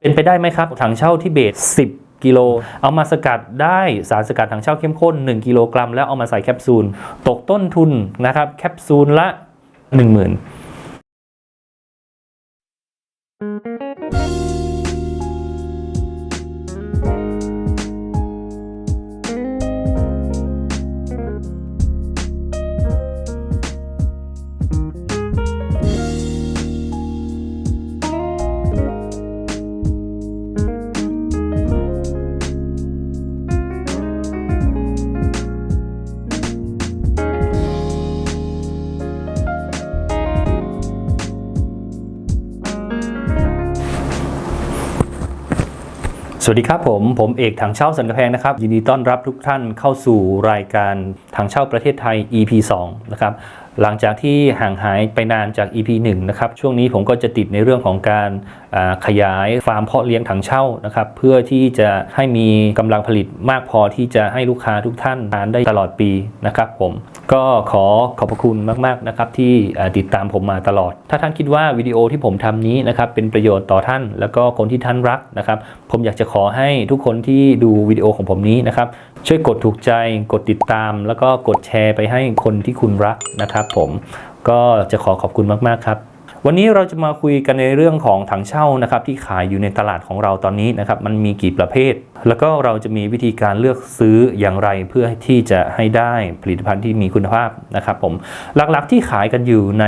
เป็นไปได้ไหมครับ ถังเช่าที่เบต10 กิโล เอามาสกัดได้สารสกัดถังเช่าเข้มข้น 1 กิโลกรัม แล้วเอามาใส่แคปซูล ตกต้นทุนนะครับ แคปซูลละ 10,000ส วัสดีครับผม ผมเอกถังเช่าสันกำแพงนะครับ ยินดีต้อนรับทุกท่านเข้าสู่รายการถังเช่าประเทศไทย EP 2 นะครับ หลังจากที่ห่างหายไปนานจาก EP 1 นะครับ ช่วงนี้ผมก็จะติดในเรื่องของการขยายฟาร์มเพาะเลี้ยงถังเช่านะครับ เพื่อที่จะให้มีกำลังผลิตมากพอที่จะให้ลูกค้าทุกท่านทานได้ตลอดปีนะครับผม ก็ขอขอบพระคุณมาก ๆ นะครับ ที่ติดตามผมมาตลอด ถ้าท่านคิดว่าวิดีโอที่ผมทำนี้นะครับเป็นประโยชน์ต่อท่าน แล้วก็คนที่ท่านรักนะครับ ผมอยากจะขอให้ทุกคนที่ดูวิดีโอของผมนี้นะครับ ช่วยกดถูกใจกดติดตาม แล้วก็กดแชร์ไปให้คนที่คุณรักนะครับ ผมก็จะขอขอบคุณมาก ๆ ครับ วันนี้เราจะมาคุยกันในเรื่องของถังเช่านะครับที่ขายอยู่ในตลาดของเราตอนนี้นะครับมันมีกี่ประเภท แล้วก็เราจะมีวิธีการเลือกซื้ออย่างไรเพื่อที่จะให้ได้ผลิตภัณฑ์ที่มีคุณภาพนะครับผมหลักๆที่ขายกันอยู่ใน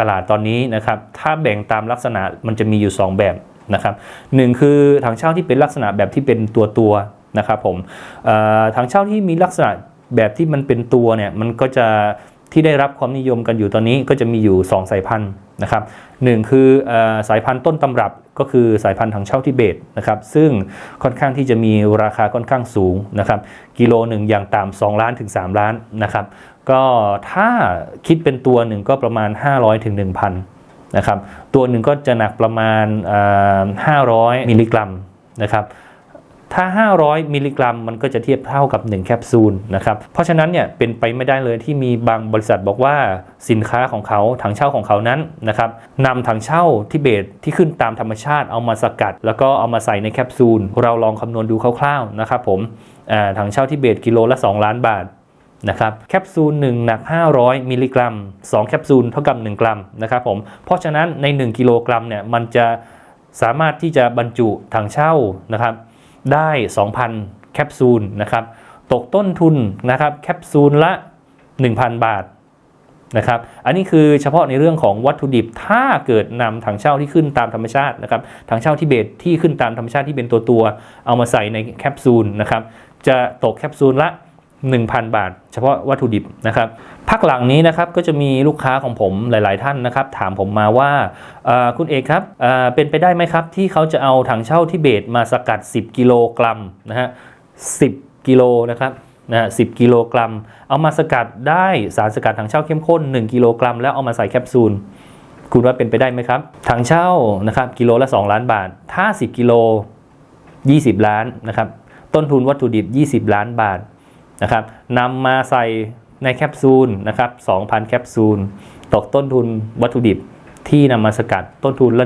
ตลาดตอนนี้นะครับถ้าแบ่งตามลักษณะมันจะมีอยู่ 2 แบบนะครับหนึ่งคือถังเช่าที่เป็นลักษณะแบบที่เป็นตัวตัวนะครับผมถังเช่าที่มีลักษณะแบบที่มันเป็นตัวเนี่ยมันก็จะที่ได้รับความนิยมกันอยู่ตอนนี้ก็จะมีอยู่ 2 สายพันธุ์ นะครับหนึ่งคือสายพันธุ์ต้นตำรับก็คือสายพันธุ์ถังเช่าทิเบตนะครับซึ่งค่อนข้างที่จะมีราคาค่อนข้างสูงนะครับกิโลหนึ่งอย่างต่ำ2ล้านถึง 3 ล้านนะครับก็ถ้าคิดเป็นตัวหนึ่งก็ประมาณ 500ถึง1,000นะครับตัวหนึ่งก็จะหนักประมาณ 500 มิลลิกรัมนะครับ ถ้า 500 มิลลิกรัม มันก็จะเทียบเท่ากับ 1 แคปซูลนะครับเพราะฉะนั้นเนี่ยเป็นไปไม่ได้เลยที่มีบางบริษัทบอกว่าสินค้าของเขาถังเช่าของเขานั้นนะครับนำถังเช่าทิเบตที่ขึ้นตามธรรมชาติเอามาสกัด แล้วก็เอามาใส่ในแคปซูล เราลองคำนวณดูคร่าวๆนะครับผมถังเช่าทิเบตกิโลละ 2 ล้านบาทนะครับแคปซูล1หนัก 500 มิลลิกรัม 2 แคปซูลเท่ากับ 1 กรัมนะครับผมเพราะฉะนั้นใน 1 กิโลกรัมเนี่ยมันจะสามารถที่จะบรรจุถังเช่านะครับ ได้ 2,000 แคปซูลนะครับ ตกต้นทุนนะครับแคปซูลละ 1,000 บาทนะครับ อันนี้คือเฉพาะในเรื่องของวัตถุดิบ ถ้าเกิดนำถังเช่าที่ขึ้นตามธรรมชาตินะครับ ถังเช่าที่เบตที่ขึ้นตามธรรมชาติที่เป็นตัวตัวๆเอามาใส่ในแคปซูลนะครับ จะตกแคปซูลละ 1,000 บาท เฉพาะวัตถุดิบนะครับพักหลังนี้นะครับก็จะมีลูกค้าของผมหลาย ๆ ท่านนะครับถามผมมาว่าคุณเอกครับเป็นไปได้ไหมครับ ที่เขาจะเอาถังเช่าทิเบตมาสกัด 10 กิโลกรัมนะฮะ10กิโลนะครับนะฮะ10กิโลกรัม เอามาสกัดได้สารสกัดถังเช่าเข้มข้น 1 กิโลกรัม แล้วเอามาใส่แคปซูลคุณว่าเป็นไปได้ไหมครับถังเช่านะครับกิโลละ 2 ล้านบาท ถ้า 10 กิโล 20 ล้านนะครับต้นทุนวัตถุดิบ 20 ล้านบาท นะครับนำมาใส่ในแคปซูลนะครับ2,000 แคปซูล ตกต้นทุนวัตถุดิบที่นำมาสกัดต้นทุนละ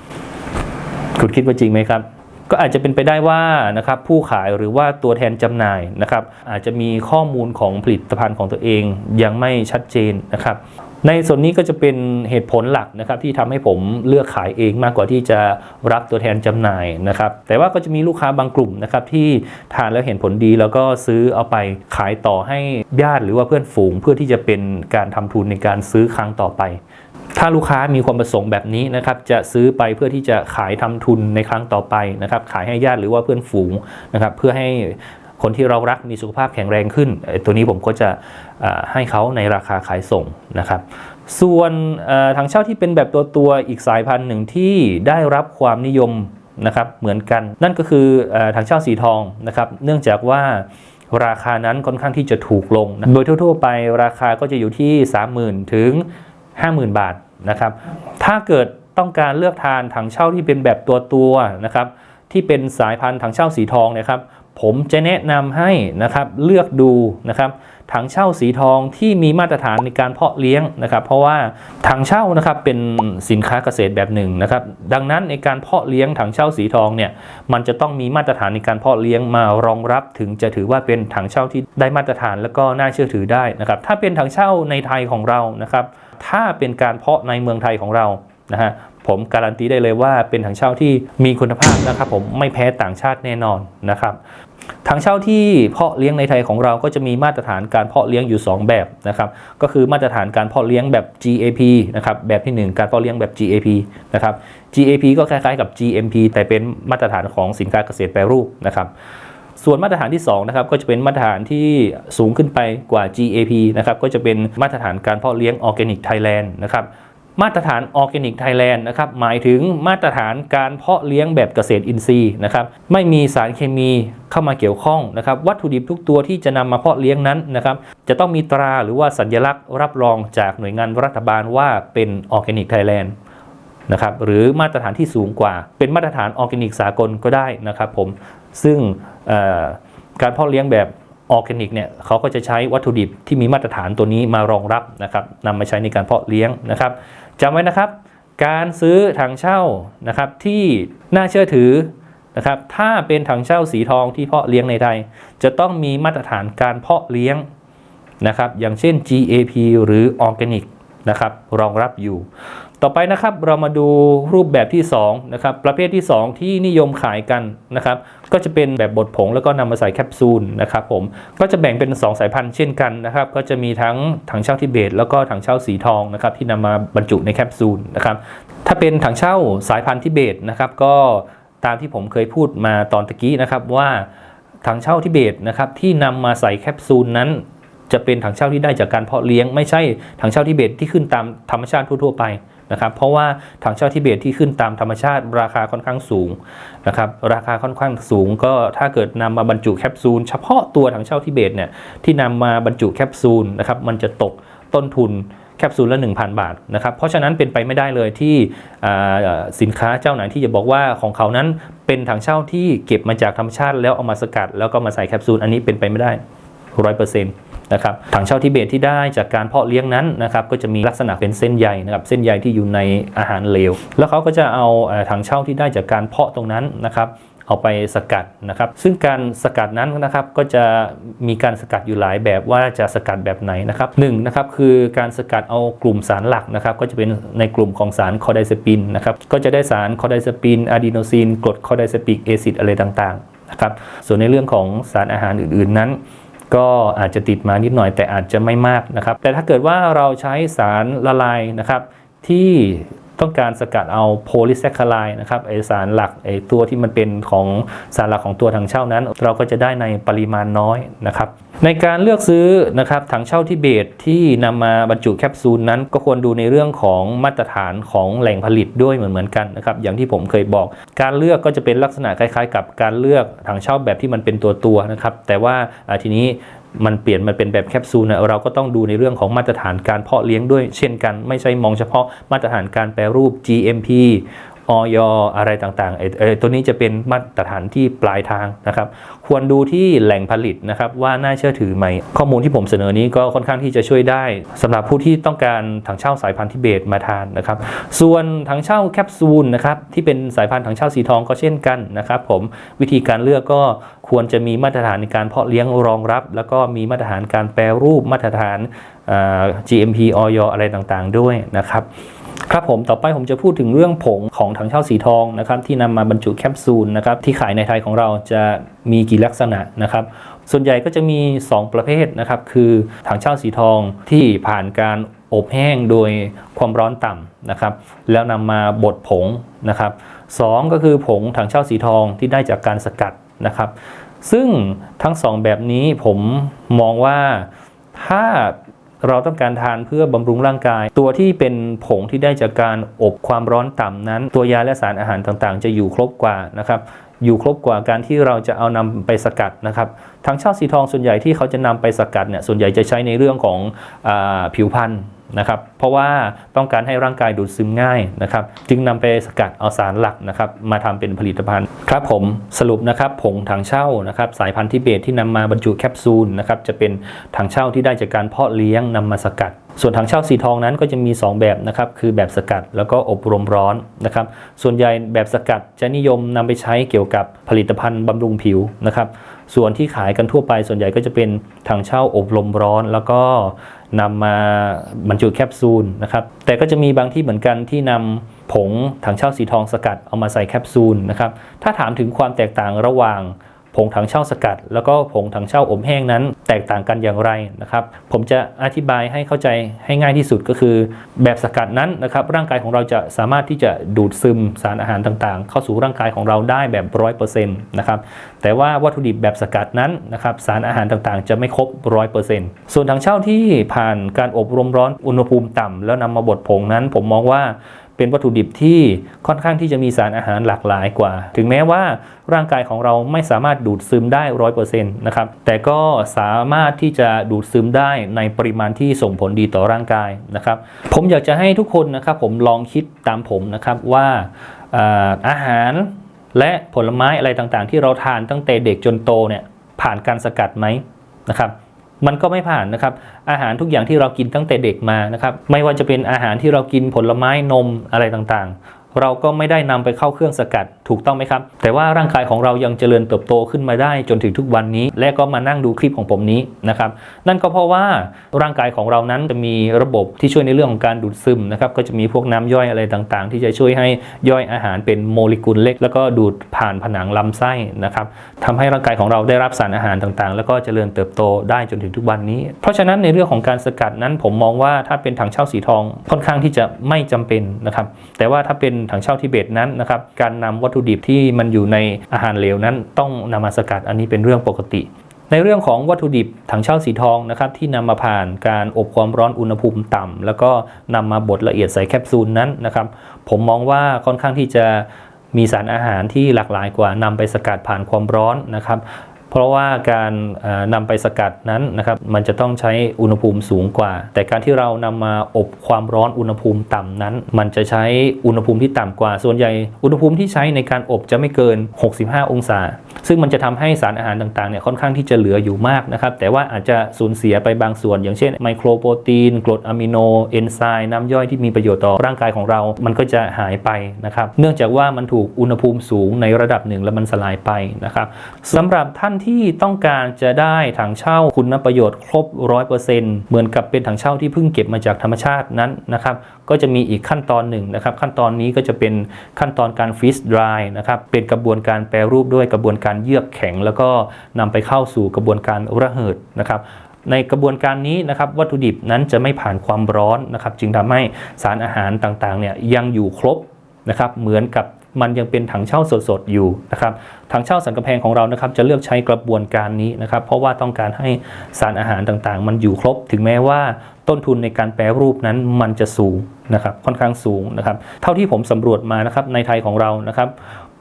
10,000 คุณคิดว่าจริงไหมครับ ก็อาจจะเป็นไปได้ว่านะครับผู้ขายหรือว่าตัวแทนจำหน่ายนะครับอาจจะมีข้อมูลของผลิตภัณฑ์ของตัวเองยังไม่ชัดเจนนะครับ ในส่วนนี้ก็จะเป็นเหตุผลหลักนะครับที่ทำให้ผมเลือกขายเองมากกว่าที่จะรับตัวแทนจำหน่ายนะครับแต่ว่าก็จะมีลูกค้าบางกลุ่มนะครับที่ทานแล้วเห็นผลดี แล้วก็ซื้อเอาไปขายต่อให้ญาติหรือว่าเพื่อนฝูง เพื่อที่จะเป็นการทำทุนในการซื้อครั้งต่อไป ถ้าลูกค้ามีความประสงค์แบบนี้นะครับจะซื้อไปเพื่อที่จะขายทำทุนในครั้งต่อไปนะครับขายให้ญาติหรือว่าเพื่อนฝูงนะครับเพื่อให้ คนที่เรารักมีสุขภาพแข็งแรงขึ้น ตัวนี้ผมก็จะให้เขาในราคาขายส่งนะครับ ส่วนถังเช่าที่เป็นแบบตัวตัวอีกสายพันธุ์หนึ่งที่ได้รับความนิยมนะครับเหมือนกัน นั่นก็คือถังเช่าสีทองนะครับ เนื่องจากว่าราคานั้นค่อนข้างที่จะถูกลงนะโดยทั่วๆไปราคาก็จะอยู่ที่ 30,000 ถึง 50,000 บาทนะครับ ถ้าเกิดต้องการเลือกทานถังเช่าที่เป็นแบบตัวตัวนะครับ ที่เป็นสายพันธุ์ถังเช่าสีทองนะครับ ผมจะแนะนำให้นะครับเลือกดูนะครับถังเช่าสีทองที่มีมาตรฐานในการเพาะเลี้ยงนะครับ เพราะว่าถังเช่านะครับเป็นสินค้าเกษตรแบบหนึ่งนะครับ ดังนั้นในการเพาะเลี้ยงถังเช่าสีทองเนี่ยมันจะต้องมีมาตรฐานในการเพาะเลี้ยงมารองรับ ถึงจะถือว่าเป็นถังเช่าที่ได้มาตรฐานแล้วก็น่าเชื่อถือได้นะครับ ถ้าเป็นถังเช่าในไทยของเรานะครับ ถ้าเป็นการเพาะในเมืองไทยของเรานะฮะ ผมการันตีได้เลยว่าเป็นถังเช่าที่มีคุณภาพนะครับผมไม่แพ้ต่างชาติแน่นอนนะครับถังเช่าที่เพาะเลี้ยงในไทยของเราก็จะมีมาตรฐานการเพาะเลี้ยงอยู่ 2 แบบนะครับก็คือมาตรฐานการเพาะเลี้ยงแบบ GAP นะครับแบบที่ 1 การเพาะเลี้ยงแบบ GAP นะครับ GAP ก็คล้ายๆกับ GMP แต่เป็นมาตรฐานของสินค้าเกษตรแปรรูปนะครับส่วนมาตรฐานที่2นะครับก็จะเป็นมาตรฐานที่สูงขึ้นไปกว่า GAP นะครับก็จะเป็นมาตรฐานการเพาะเลี้ยงออร์แกนิกไทยแลนด์นะครับ มาตรฐานออร์แกนิกไทยแลนด์นะครับหมายถึงมาตรฐานการเพาะเลี้ยงแบบเกษตรอินทรีย์นะครับไม่มีสารเคมีเข้ามาเกี่ยวข้องนะครับวัตถุดิบทุกตัวที่จะนำมาเพาะเลี้ยงนั้นนะครับจะต้องมีตราหรือว่าสัญลักษณ์รับรองจากหน่วยงานรัฐบาลว่าเป็นออร์แกนิกไทยแลนด์นะครับหรือมาตรฐานที่สูงกว่า เป็นมาตรฐานออร์แกนิกสากลก็ได้นะครับผมซึ่งการเพาะเลี้ยงแบบ ออร์แกนิกเนี่ยเขาก็จะใช้วัตถุดิบที่มีมาตรฐานตัวนี้มารองรับนะครับนำมาใช้ในการเพาะเลี้ยงนะครับจำไว้นะครับ การซื้อถังเช่านะครับที่น่าเชื่อถือนะครับถ้าเป็นถังเช่าสีทองที่เพาะเลี้ยงในไทย จะต้องมีมาตรฐานการเพาะเลี้ยงนะครับอย่างเช่น GAP หรือออร์แกนิกนะครับรองรับอยู่ ต่อไปนะครับเรามาดูรูปแบบที่2นะครับประเภทที่ 2 ที่นิยมขายกันนะครับก็จะเป็นแบบบดผงแล้วก็นำมาใส่แคปซูลนะครับผมก็จะแบ่งเป็น 2 สายพันธุ์เช่นกันนะครับก็จะมีทั้งถังเช่าทิเบต แล้วก็ถังเช่าสีทองนะครับที่นำมาบรรจุในแคปซูลนะครับถ้าเป็นถังเช่าสายพันธุ์ทิเบตนะครับก็ตามที่ผมเคยพูดมาตอนตะกี้นะครับว่าถังเช่าทิเบตนะครับที่นำมาใส่แคปซูลนั้นจะเป็นถังเช่าที่ได้จากการเพาะเลี้ยง ไม่ใช่ถังเช่าทิเบตที่ขึ้นตามธรรมชาติทั่วๆไป นะครับเพราะว่าถังเช่าทิเบตที่ขึ้นตามธรรมชาติราคาค่อนข้างสูงนะครับราคาค่อนข้างสูง ก็ถ้าเกิดนำมาบรรจุแคปซูลเฉพาะตัวถังเช่าทิเบตเนี่ยที่นำมาบรรจุแคปซูลนะครับมันจะตกต้นทุนแคปซูลละ 1,000 บาทนะครับ เพราะฉะนั้นเป็นไปไม่ได้เลยที่สินค้าเจ้าไหนที่จะบอกว่าของเขานั้นเป็นถังเช่าที่เก็บมาจากธรรมชาติแล้วเอามาสกัด แล้วก็มาใส่แคปซูลอันนี้เป็นไปไม่ได้ร้อยเปอร์เซ็นต์ นะครับถังเช่าทิเบตที่ได้จากการเพาะเลี้ยงนั้นนะครับก็จะมีลักษณะเป็นเส้นใยนะครับเส้นใยที่อยู่ในอาหารเหลว แล้วเขาก็จะเอาถังเช่าที่ได้จากการเพาะตรงนั้นนะครับเอาไปสกัดนะครับ ซึ่งการสกัดนั้นนะครับก็จะมีการสกัดอยู่หลายแบบว่าจะสกัดแบบไหนนะครับหนึ่งนะครับคือการสกัดเอากลุ่มสารหลักนะครับ ก็จะเป็นในกลุ่มของสารคอไดเซปินนะครับก็จะได้สารคอไดเซปินอะดีโนซินกรดคอไดเซปิกแอซิดอะไรต่างๆนะครับส่วนในเรื่องของสารอาหารอื่นๆนั้น ก็อาจจะติดมานิดหน่อยแต่อาจจะไม่มากนะครับ แต่ถ้าเกิดว่าเราใช้สารละลายนะครับที่ ต้องการสกัดเอาโพลิแซคคาไลนะครับไอสารหลักไอตัวที่มันเป็นของสารหลักของตัวถังเช่านั้น เราก็จะได้ในปริมาณน้อยนะครับในการเลือกซื้อนะครับถังเช่าทิเบตที่นำมาบรรจุแคปซูลนั้น ก็ควรดูในเรื่องของมาตรฐานของแหล่งผลิตด้วยเหมือนเหมือนกันนะครับอย่างที่ผมเคยบอก การเลือกก็จะเป็นลักษณะคล้ายๆ กับการเลือกถังเช่าแบบที่มันเป็นตัวตัวนะครับแต่ว่าทีนี้ มันเปลี่ยนมาเป็นแบบแคปซูลนะเราก็ต้องดูในเรื่องของมาตรฐานการเพาะเลี้ยงด้วย เช่นกันไม่ใช่มองเฉพาะมาตรฐานการแปรรูป GMP ออยอะไรต่างๆไอ้ไอ้ตัวนี้จะเป็นมาตรฐานที่ปลายทางนะครับ ควรดูที่แหล่งผลิตนะครับว่าน่าเชื่อถือไหม ข้อมูลที่ผมเสนอนี้ก็ค่อนข้างที่จะช่วยได้สำหรับผู้ที่ต้องการถังเช่าสายพันธุ์ทิเบตมาทานนะครับ ส่วนถังเช่าแคปซูลนะครับที่เป็นสายพันธุ์ถังเช่าสีทองก็เช่นกันนะครับผมวิธีการเลือกก็ควรจะมีมาตรฐานในการเพาะเลี้ยงรองรับ แล้วก็มีมาตรฐานการแปรรูปมาตรฐาน GMP ออยอะไรต่างๆ ด้วยนะครับ ครับผมต่อไปผมจะพูดถึงเรื่องผงของถังเช่าสีทองนะครับที่นำมาบรรจุแคปซูลนะครับที่ขายในไทยของเราจะมีกี่ลักษณะนะครับส่วนใหญ่ก็จะมี 2 ประเภทนะครับคือถังเช่าสีทองที่ผ่านการอบแห้งโดยความร้อนต่ำนะครับ แล้วนำมาบดผงนะครับสองก็คือผงถังเช่าสีทองที่ได้จากการสกัดนะครับ ซึ่งทั้งสองแบบนี้ผมมองว่าถ้า เราต้องการทานเพื่อบำรุงร่างกาย ตัวที่เป็นผงที่ได้จากการอบความร้อนต่ำนั้น ตัวยาและสารอาหารต่างๆ จะอยู่ครบกว่านะครับอยู่ครบกว่าการที่เราจะเอานำไปสกัดนะครับทางชาติสีทองส่วนใหญ่ที่เขาจะนำไปสกัดเนี่ยส่วนใหญ่จะใช้ในเรื่องของอผิวพรรณ นะครับ เพราะว่าต้องการให้ร่างกายดูดซึมง่ายนะครับ จึงนำไปสกัดเอาสารหลักนะครับ มาทำเป็นผลิตภัณฑ์ครับผมสรุปนะครับผงถังเช่านะครับ สายพันธุ์ทิเบตที่นำมาบรรจุแคปซูลนะครับจะเป็นถังเช่าที่ได้จากการเพาะเลี้ยงนำมาสกัด ส่วนถังเช่าสีทองนั้นก็จะมี 2 แบบนะครับ คือแบบสกัดแล้วก็อบรมร้อนนะครับ ส่วนใหญ่แบบสกัดจะนิยมนำไปใช้เกี่ยวกับผลิตภัณฑ์บำรุงผิวนะครับ ส่วนที่ขายกันทั่วไปส่วนใหญ่ก็จะเป็นถังเช่าอบลมร้อน แล้วก็ นำมาบรรจุแคปซูลนะครับ แต่ก็จะมีบางที่เหมือนกันที่นำผงถังเช่าสีทองสกัดเอามาใส่แคปซูลนะครับ ถ้าถามถึงความแตกต่างระหว่าง ผงถังเช่าสกัด แล้วก็ผงถังเช่าอบแห้งนั้น แตกต่างกันอย่างไรนะครับ ผมจะอธิบายให้เข้าใจให้ง่ายที่สุดก็คือ แบบสกัดนั้นนะครับ ร่างกายของเราจะสามารถที่จะดูดซึมสารอาหารต่างๆ เข้าสู่ร่างกายของเราได้แบบร้อยเปอร์เซ็นต์นะครับแต่ว่าวัตถุดิบแบบสกัดนั้นนะครับสารอาหารต่างๆ จะไม่ครบร้อยเปอร์เซ็นต์ส่วนถังเช่าที่ผ่านการอบรมร้อนอุณหภูมิต่ำแล้วนำมาบดผงนั้น ผมมองว่า เป็นวัตถุดิบที่ค่อนข้างที่จะมีสารอาหารหลากหลายกว่า ถึงแม้ว่าร่างกายของเราไม่สามารถดูดซึมได้ร้อยเปอร์เซ็นต์นะครับ แต่ก็สามารถที่จะดูดซึมได้ในปริมาณที่ส่งผลดีต่อร่างกายนะครับ ผมอยากจะให้ทุกคนนะครับผมลองคิดตามผมนะครับว่าอ่าอาหารและผลไม้อะไรต่างๆ ที่เราทานตั้งแต่เด็กจนโตเนี่ยผ่านการสกัดไหมนะครับ มันก็ไม่ผ่านนะครับ อาหารทุกอย่างที่เรากินตั้งแต่เด็กมานะครับ ไม่ว่าจะเป็นอาหารที่เรากินผลไม้นมอะไรต่างๆ เราก็ไม่ได้นำไปเข้าเครื่องสกัดถูกต้องไหมครับ แต่ว่าร่างกายของเรายังเจริญเติบโตขึ้นมาได้จนถึงทุกวันนี้ และก็มานั่งดูคลิปของผมนี้นะครับนั่นก็เพราะว่าร่างกายของเรานั้นจะมีระบบที่ช่วยในเรื่องของการดูดซึมนะครับก็จะมีพวกน้ำย่อยอะไรต่างๆ ที่จะช่วยให้ย่อยอาหารเป็นโมเลกุลเล็ก แล้วก็ดูดผ่านผนังลำไส้นะครับทำให้ร่างกายของเราได้รับสารอาหารต่างๆ แล้วก็เจริญเติบโตได้จนถึงทุกวันนี้ เพราะฉะนั้นในเรื่องของการสกัดนั้นผมมองว่าถ้าเป็นถังเช่าสีทองค่อนข้างที่จะไม่จำเป็นนะครับแต่ว่าถ้าเป็นถังเช่าทิเบตนั้นนะครับการนำวัตถุดิบที่มันอยู่ในอาหารเหลวนั้น ต้องนำมาสกัดอันนี้เป็นเรื่องปกติในเรื่องของวัตถุดิบถังเช่าสีทองนะครับที่นำมาผ่านการอบความร้อนอุณหภูมิต่ำแล้วก็นำมาบดละเอียดใส่แคปซูลนั้นนะครับ ผมมองว่าค่อนข้างที่จะมีสารอาหารที่หลากหลายกว่านำไปสกัดผ่านความร้อนนะครับ เพราะว่าการเอ่อนำไปสกัดนั้นนะครับมันจะต้องใช้อุณหภูมิสูงกว่า แต่การที่เรานำมาอบความร้อนอุณหภูมิต่ำนั้น มันจะใช้อุณหภูมิที่ต่ำกว่า ส่วนใหญ่อุณหภูมิที่ใช้ในการอบจะไม่เกิน 65 องศา ซึ่งมันจะทำให้สารอาหารต่างๆเนี่ยค่อนข้างที่จะเหลืออยู่มากนะครับแต่ว่าอาจจะสูญเสียไปบางส่วน อย่างเช่นไมโครโปรตีนกรดอะมิโนเอนไซม์น้ำย่อยที่มีประโยชน์ต่อร่างกายของเรา มันก็จะหายไปนะครับเนื่องจากว่ามันถูกอุณหภูมิสูงในระดับหนึ่งแล้วมันสลายไปนะครับสำหรับท่านที่ต้องการจะได้ถังเช่าคุณประโยชน์ครบ 100%เหมือนกับเป็นถังเช่าที่เพิ่งเก็บมาจากธรรมชาตินั้นนะครับ ก็จะมีอีกขั้นตอนหนึ่งนะครับ ขั้นตอนนี้ก็จะเป็นขั้นตอนการฟรีสดรายนะครับ เป็นกระบวนการแปรรูปด้วยกระบวนการเยือกแข็ง แล้วก็นำไปเข้าสู่กระบวนการระเหิดนะครับในกระบวนการนี้นะครับวัตถุดิบนั้นจะไม่ผ่านความร้อนนะครับ จึงทำให้สารอาหารต่างๆเนี่ยยังอยู่ครบนะครับเหมือนกับ มันยังเป็นถังเช่าสดๆอยู่นะครับถังเช่าสันกำแพงของเรานะครับจะเลือกใช้กระบวนการนี้นะครับเพราะว่าต้องการให้สารอาหารต่างๆ มันอยู่ครบ ถึงแม้ว่าต้นทุนในการแปรรูปนั้นมันจะสูงนะครับค่อนข้างสูงนะครับเท่าที่ผมสำรวจมานะครับในไทยของเรานะครับ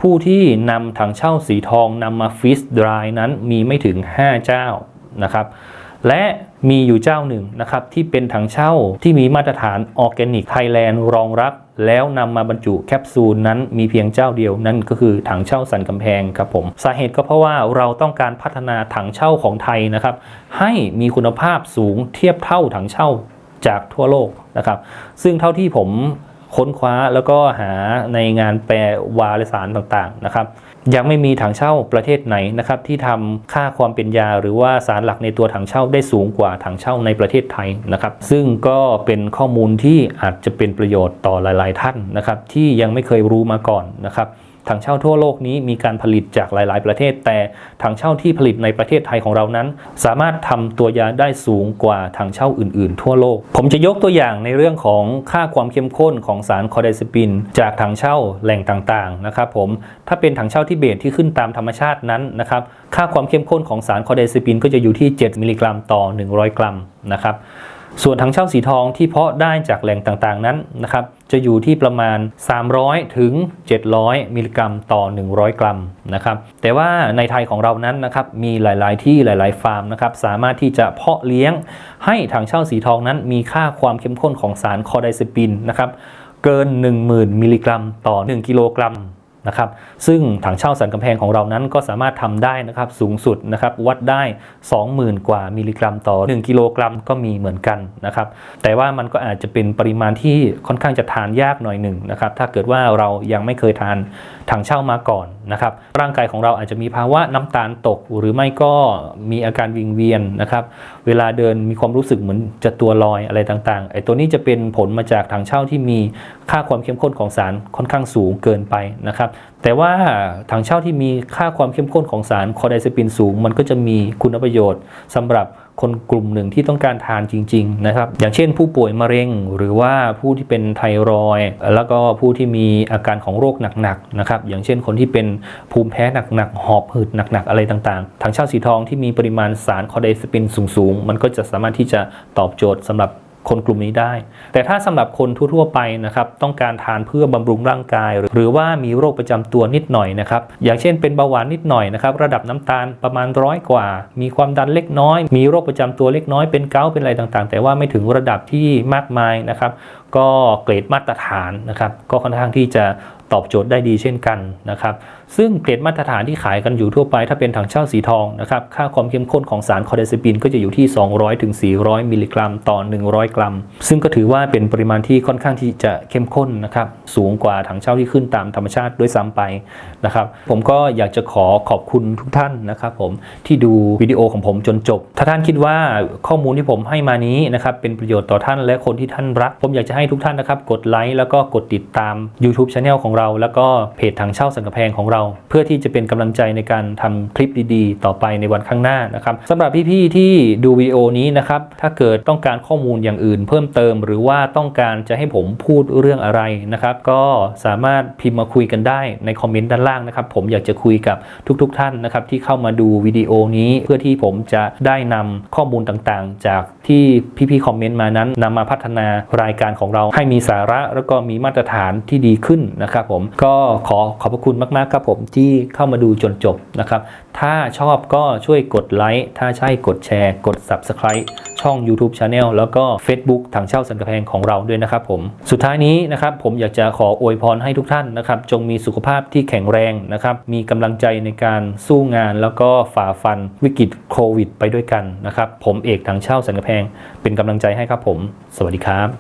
ผู้ที่นำถังเช่าสีทองนำมาฟรีสดรายนั้นมีไม่ถึง 5 เจ้านะครับ และมีอยู่เจ้าหนึ่งนะครับที่เป็นถังเช่าที่มีมาตรฐานออร์แกนิกไทยแลนด์รองรับ แล้วนำมาบรรจุแคปซูลนั้นมีเพียงเจ้าเดียว นั่นก็คือถังเช่าสันกำแพงครับผมสาเหตุก็เพราะว่าเราต้องการพัฒนาถังเช่าของไทยนะครับให้มีคุณภาพสูงเทียบเท่าถังเช่าจากทั่วโลกนะครับ ซึ่งเท่าที่ผมค้นคว้าแล้วก็หาในงานแปลวารสารต่างๆนะครับ ยังไม่มีถังเช่าประเทศไหนนะครับที่ทำค่าความเป็นยา หรือว่าสารหลักในตัวถังเช่าได้สูงกว่าถังเช่าในประเทศไทยนะครับ ซึ่งก็เป็นข้อมูลที่อาจจะเป็นประโยชน์ต่อหลาย ๆ ท่านนะครับที่ยังไม่เคยรู้มาก่อนนะครับ ถังเช่าทั่วโลกนี้มีการผลิตจากหลาย ๆ ประเทศ แต่ถังเช่าที่ผลิตในประเทศไทยของเรานั้น สามารถทำตัวยาได้สูงกว่าถังเช่าอื่น ๆ ทั่วโลก ผมจะยกตัวอย่างในเรื่องของค่าความเข้มข้นของสารคอไดซิปิน จากถังเช่าแหล่งต่าง ๆ นะครับผมถ้าเป็นถังเช่าที่เบสที่ขึ้นตามธรรมชาตินั้นนะครับค่าความเข้มข้นของสารคอไดซิปินก็จะอยู่ที่ 7 มิลลิกรัมต่อ 100 กรัมนะครับ ส่วนถังเช่าสีทองที่เพาะได้จากแหล่งต่างๆนั้นนะครับจะอยู่ที่ประมาณ 300 ถึง 700 มิลลิกรัมต่อ 100 กรัมนะครับแต่ว่าในไทยของเรานั้นนะครับมีหลายๆที่หลาย ๆ ฟาร์มนะครับสามารถที่จะเพาะเลี้ยงให้ถังเช่าสีทองนั้น มีค่าความเข้มข้นของสารคอไดซิปินนะครับเกิน 10,000 มิลลิกรัม ต่อ 1 กิโลกรัม นะครับซึ่งถังเช่าสันกำแพงของเรานั้นก็สามารถทำได้นะครับสูงสุดนะครับวัดได้ 20,000 กว่ามิลลิกรัมต่อ 1 กิโลกรัมก็มีเหมือนกันนะครับแต่ว่ามันก็อาจจะเป็นปริมาณที่ค่อนข้างจะทานยากหน่อยหนึ่งนะครับถ้าเกิดว่าเรายังไม่เคยทานถังเช่ามาก่อนนะครับร่างกายของเราอาจจะมีภาวะน้ำตาลตก หรือไม่ก็มีอาการวิงเวียนนะครับ เวลาเดินมีความรู้สึกเหมือนจะตัวลอยอะไรต่างๆ ไอ้ตัวนี้จะเป็นผลมาจากถังเช่าที่มีค่าความเข้มข้นของสารค่อนข้างสูงเกินไปนะครับ แต่ว่าถังเช่าที่มีค่าความเข้มข้นของสารคอไดซปินสูง มันก็จะมีคุณประโยชน์สำหรับ คนกลุ่มหนึ่งที่ต้องการทานจริงๆนะครับอย่างเช่นผู้ป่วยมะเร็ง หรือว่าผู้ที่เป็นไทรอยแล้วก็ผู้ที่มีอาการของโรคหนักๆนะครับอย่างเช่นคนที่เป็นภูมิแพ้หนักๆหอบหืดหนักๆอะไรต่างๆถังเช่าสีทองที่มีปริมาณสารคอไดซิปินสูงๆ มันก็จะสามารถที่จะตอบโจทย์สำหรับ คนกลุ่มนี้ได้ แต่ถ้าสำหรับคนทั่วๆไปนะครับต้องการทานเพื่อบำรุงร่างกาย หรือว่ามีโรคประจำตัวนิดหน่อยนะครับอย่างเช่นเป็นเบาหวานนิดหน่อยนะครับระดับน้ำตาลประมาณร้อยกว่า มีความดันเล็กน้อย มีโรคประจำตัวเล็กน้อยเป็นเกาต์เป็นอะไรต่างๆ แต่ว่าไม่ถึงระดับที่มากมายนะครับก็เกรดมาตรฐานนะครับก็ค่อนข้างที่จะ ตอบโจทย์ได้ดีเช่นกันนะครับ ซึ่งเกรดมาตรฐานที่ขายกันอยู่ทั่วไป ถ้าเป็นถังเช่าสีทองนะครับ ค่าความเข้มข้นของสารคอเดซิปินก็จะอยู่ที่ 200ถึง400มิลลิกรัม ต่อ 100 กรัม ซึ่งก็ถือว่าเป็นปริมาณที่ค่อนข้างที่จะเข้มข้นนะครับ สูงกว่าถังเช่าที่ขึ้นตามธรรมชาติด้วยซ้ำไปนะครับ ผมก็อยากจะขอขอบคุณทุกท่านนะครับผมที่ดูวิดีโอของผมจนจบ ถ้าท่านคิดว่าข้อมูลที่ผมให้มานี้นะครับเป็นประโยชน์ต่อท่านและคนที่ท่านรัก ผมอยากจะให้ทุกท่านนะครับกดไลค์แล้วก็กดติดตาม YouTube Channel ของเรา แล้วก็เพจทางเช่าสังกะแพงของเรา เพื่อที่จะเป็นกำลังใจในการทำคลิปดีๆ ต่อไปในวันข้างหน้านะครับสำหรับพี่ๆที่ดูวิดีโอนี้นะครับถ้าเกิดต้องการข้อมูลอย่างอื่น เพิ่มเติม หรือว่าต้องการจะให้ผมพูดเรื่องอะไรนะครับ ก็สามารถพิมพ์มาคุยกันได้ในคอมเมนต์ด้านล่างนะครับ ผมอยากจะคุยกับทุกๆท่านนะครับที่เข้ามาดูวิดีโอนี้เพื่อที่ผมจะได้นำข้อมูลต่างๆ จากที่พี่ๆคอมเมนต์มานั้นนำมาพัฒนารายการของเราให้มีสาระแล้วก็มีมาตรฐานที่ดีขึ้นนะครับผม ก็ขอขอบพระคุณมากๆครับผมที่เข้ามาดูจนจบนะครับ ถ้าชอบก็ช่วยกดไลค์ถ้าใช่กดแชร์ กด Subscribe ช่อง YouTube Channel แล้วก็ Facebook ทางเช่าสันกระแพงของเราด้วยนะครับผม สุดท้ายนี้นะครับผมอยากจะขออวยพรให้ทุกท่านนะครับจงมีสุขภาพที่แข็งแรงนะครับมีกำลังใจในการสู้งาน แล้วก็ฝ่าฟันวิกฤตโควิด ไปด้วยกันนะครับผมเอกทางเช่าสันกระแพง เป็นกำลังใจให้ครับผม สวัสดีครับ